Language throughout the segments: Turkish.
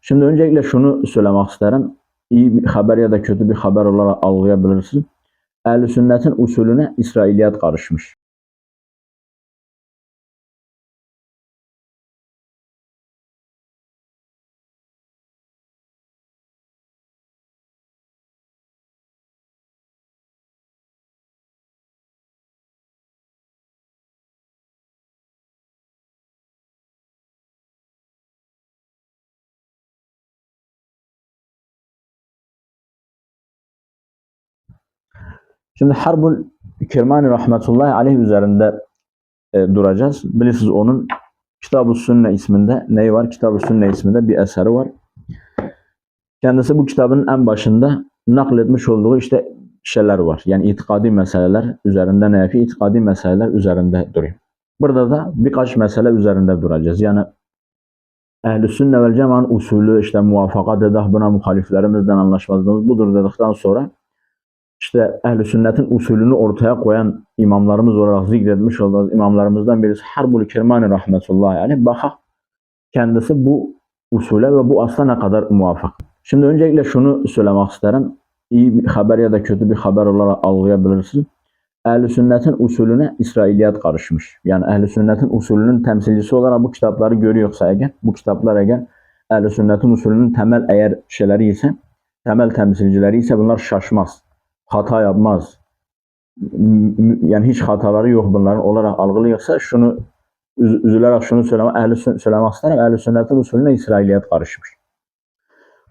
Şimdi öncelikle şunu söylemek isterim. İyi bir haber ya da kötü bir haber olarak algılayabilirsiniz. Ehl-i sünnetin usulüne İsrailiyat karışmış. Şimdi Harbul Kirmani Rahmetullahi Aleyh üzerinde e, duracağız. Bilirsiniz onun Kitab-ı Sünne isminde neyi var? Kitab-ı Sünne isminde bir eseri var. Kendisi bu kitabın en başında nakletmiş olduğu işte şeyler var. Yani itikadi meseleler üzerinde ne yapıyor? İtikadi meseleler üzerinde duruyor. Burada da birkaç mesele üzerinde duracağız. Yani Ehl-i Sünne vel Cemaat'ın usulü, işte muvaffakat edah buna muhaliflerimizden anlaşmazlığımız budur dedikten sonra işte ehl sünnetin usulünü ortaya koyan imamlarımız olarak zikretmiş olduğumuz imamlarımızdan birisi Harbul Kirmani rahmetullahi aleyh. Baka kendisi bu usule ve bu asla ne kadar muvaffak. Şimdi öncelikle şunu söylemek isterim. İyi bir haber ya da kötü bir haber olarak algılayabilirsiniz. Ehl-i sünnetin usulüne İsrailiyat karışmış. Yani ehl sünnetin usulünün temsilcisi olarak bu kitapları görüyorsa eğer, bu kitaplar eğer ehl sünnetin usulünün temel eğer şeyleri ise, temel temsilcileri ise bunlar şaşmaz hata yapmaz. Yani hiç hataları yok bunların olarak algılıyorsa şunu üzülerek şunu söyleme, ehli söylemek isterim. Ehli sünnetin usulüne İsrailiyet karışmış.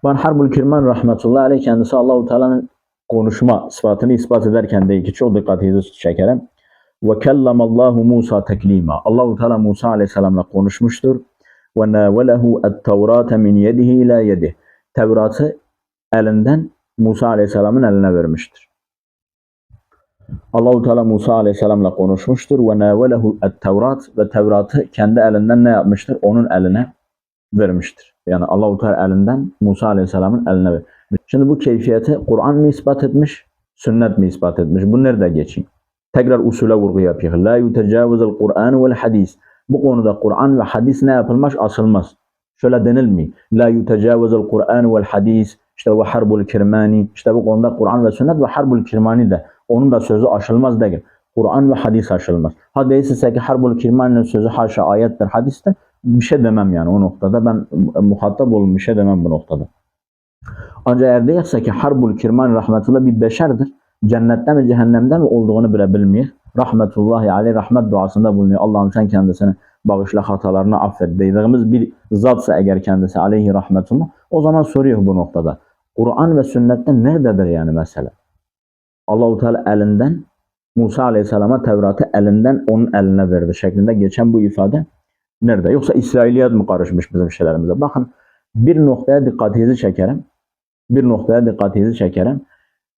Ben Harbul Kirman rahmetullahi aleyh kendisi Allahu Teala'nın konuşma sıfatını ispat ederken de ki çok dikkatinizi çekerim. Ve kellamallahu Musa teklima. Allahu Teala Musa aleyhisselamla konuşmuştur. Ve navelehu et-Tevrate min yedihi ila yedih. Tevrat'ı elinden Musa Aleyhisselam'ın eline vermiştir. Allahu Teala Musa Aleyhisselam'la konuşmuştur ve nevelehu et-Tevrat ve Tevrat'ı kendi elinden ne yapmıştır? Onun eline vermiştir. Yani Allahu Teala elinden Musa Aleyhisselam'ın eline vermiştir. Şimdi bu keyfiyeti Kur'an mı ispat etmiş, sünnet mi ispat etmiş? Bu nerede geçin? Tekrar usule vurgu yapıyor. La yutecavuzul Kur'an vel hadis. Bu konuda Kur'an ve hadis ne yapılmaz? Asılmaz. Şöyle denilmiyor. La yutecavuzul Kur'an vel hadis işte ve harbul kirmani, işte bu konuda Kur'an ve sünnet ve harbul kirmani de onun da sözü aşılmaz değil. Kur'an ve hadis aşılmaz. Ha değilse ki harbul kirmaninin sözü haşa ayettir, hadistir. Bir şey demem yani o noktada. Ben muhatap olun bir şey demem bu noktada. Ancak eğer değilse ki harbul kirman rahmetullah bir beşerdir. Cennette mi cehennemde mi olduğunu bile bilmiyor. Rahmetullahi aleyh rahmet duasında bulunuyor. Allah'ım sen kendisini bağışla hatalarını affet dediğimiz bir zatsa eğer kendisi aleyhi rahmetullah o zaman soruyor bu noktada. Kur'an ve sünnette nerededir yani mesele? Allahu Teala elinden Musa Aleyhisselam'a Tevrat'ı elinden onun eline verdi şeklinde geçen bu ifade nerede? Yoksa İsrailiyat mı karışmış bizim şeylerimize? Bakın bir noktaya dikkatinizi çekerim. Bir noktaya dikkatinizi çekerim.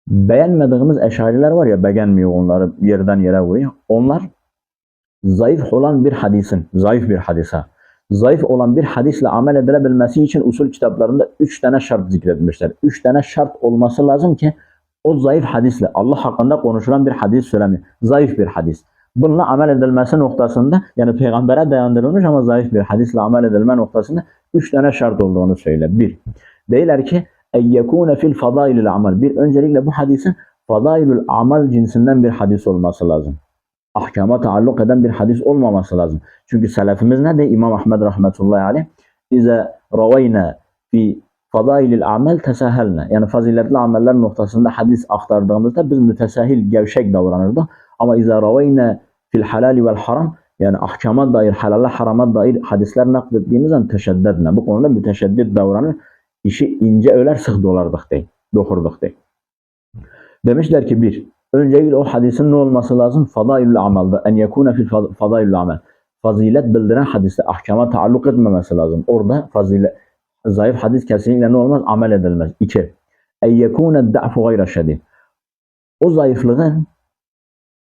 Beğenmediğimiz eşariler var ya beğenmiyor onları yerden yere vuruyor. Onlar zayıf olan bir hadisin, zayıf bir hadise zayıf olan bir hadisle amel edilebilmesi için usul kitaplarında üç tane şart zikredilmişler. Üç tane şart olması lazım ki o zayıf hadisle Allah hakkında konuşulan bir hadis söylemiyor. Zayıf bir hadis. Bununla amel edilmesi noktasında yani peygambere dayandırılmış ama zayıf bir hadisle amel edilme noktasında üç tane şart olduğunu söyler. Bir, deyler ki eyyekûne fil fadailil amal. Bir, öncelikle bu hadisin fadailül amal cinsinden bir hadis olması lazım ahkama taalluk eden bir hadis olmaması lazım. Çünkü selefimiz ne de İmam Ahmed rahmetullahi aleyh İze ravayna fi fadailil amel tesahelne. Yani faziletli ameller noktasında hadis aktardığımızda biz mütesahil, gevşek davranırdık. Ama ize ravayna fil halali vel haram yani ahkama dair, halale harama dair hadisler naklettiğimiz an teşeddedne. Bu konuda müteşeddit davranır. İşi ince öler sık dolardık değil. Dokurduk değil. Demişler ki bir, Öncelikle o hadisin ne olması lazım? Fadailül amalda. En yekune fil fadailül amel. Fazilet bildiren hadiste ahkama taalluk etmemesi lazım. Orada fazilet, zayıf hadis kesinlikle ne olmaz? Amel edilmez. İki. En yekune da'fu gayra şedid. O zayıflığın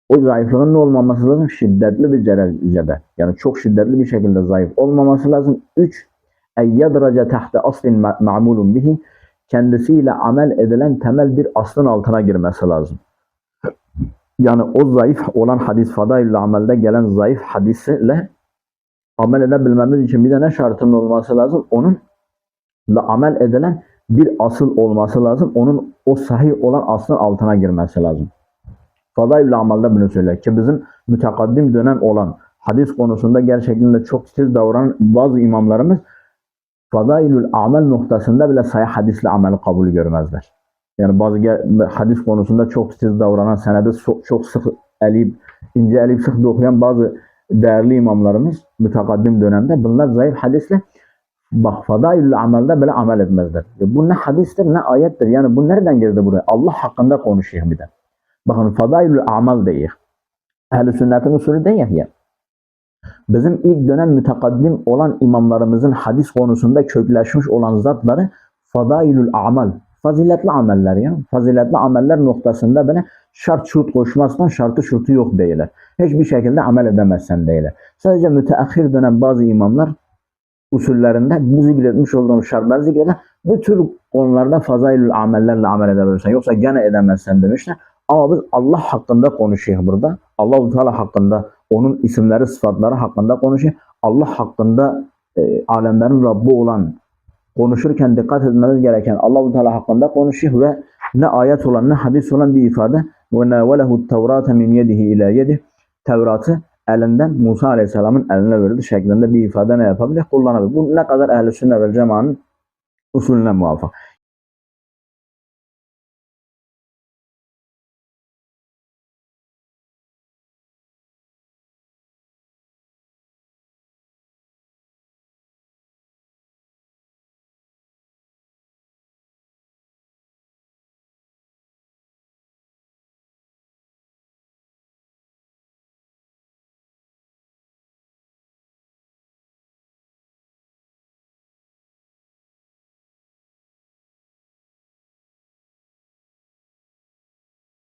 o zayıflığın ne olmaması lazım? Şiddetli bir derecede. Yani çok şiddetli bir şekilde zayıf olmaması lazım. Üç. En yadraca tahta aslin ma'mulun bihi. Kendisiyle amel edilen temel bir aslın altına girmesi lazım. Yani o zayıf olan hadis fadail amelde gelen zayıf hadisiyle amel edebilmemiz için bir de ne şartının olması lazım? Onun amel edilen bir asıl olması lazım. Onun o sahih olan aslın altına girmesi lazım. Fadail amalda bunu söyler ki bizim mütekaddim dönem olan hadis konusunda gerçekten de çok titiz davranan bazı imamlarımız Fadailül amel noktasında bile sayı hadisle ameli kabul görmezler. Yani bazı hadis konusunda çok titiz davranan, senede çok, sık eleyip, ince eleyip sık dokuyan bazı değerli imamlarımız mütekaddim dönemde bunlar zayıf hadisle bak fadailül amelde bile amel etmezler. Ya bu ne hadistir ne ayettir. Yani bu nereden girdi buraya? Allah hakkında konuşuyor bir de. Bakın fadailül amel değil. Ehl-i sünnetin usulü değil ya. Bizim ilk dönem mütekaddim olan imamlarımızın hadis konusunda kökleşmiş olan zatları fadailül amel, faziletli ameller ya. Faziletli ameller noktasında böyle şart şurt koşmazsan şartı şurtu yok değiller. Hiçbir şekilde amel edemezsen değiller. Sadece müteahhir dönem bazı imamlar usullerinde bu zikretmiş olduğumuz şartları zikreder. Bu tür konularda fazailül amellerle amel edebilirsen. Yoksa gene edemezsen demişler. Ama biz Allah hakkında konuşuyoruz burada. Allah-u Teala hakkında, onun isimleri, sıfatları hakkında konuşuyor. Allah hakkında e, alemlerin Rabbi olan konuşurken dikkat etmemiz gereken Allah-u Teala hakkında konuşuyor ve ne ayet olan ne hadis olan bir ifade ve nevelehu tevrate min yedihi ila yedi Tevrat'ı elinden Musa Aleyhisselam'ın eline verdi şeklinde bir ifade ne yapabilir? Kullanabilir. Bu ne kadar ehl-i sünnet vel cemaanın usulüne muvaffak.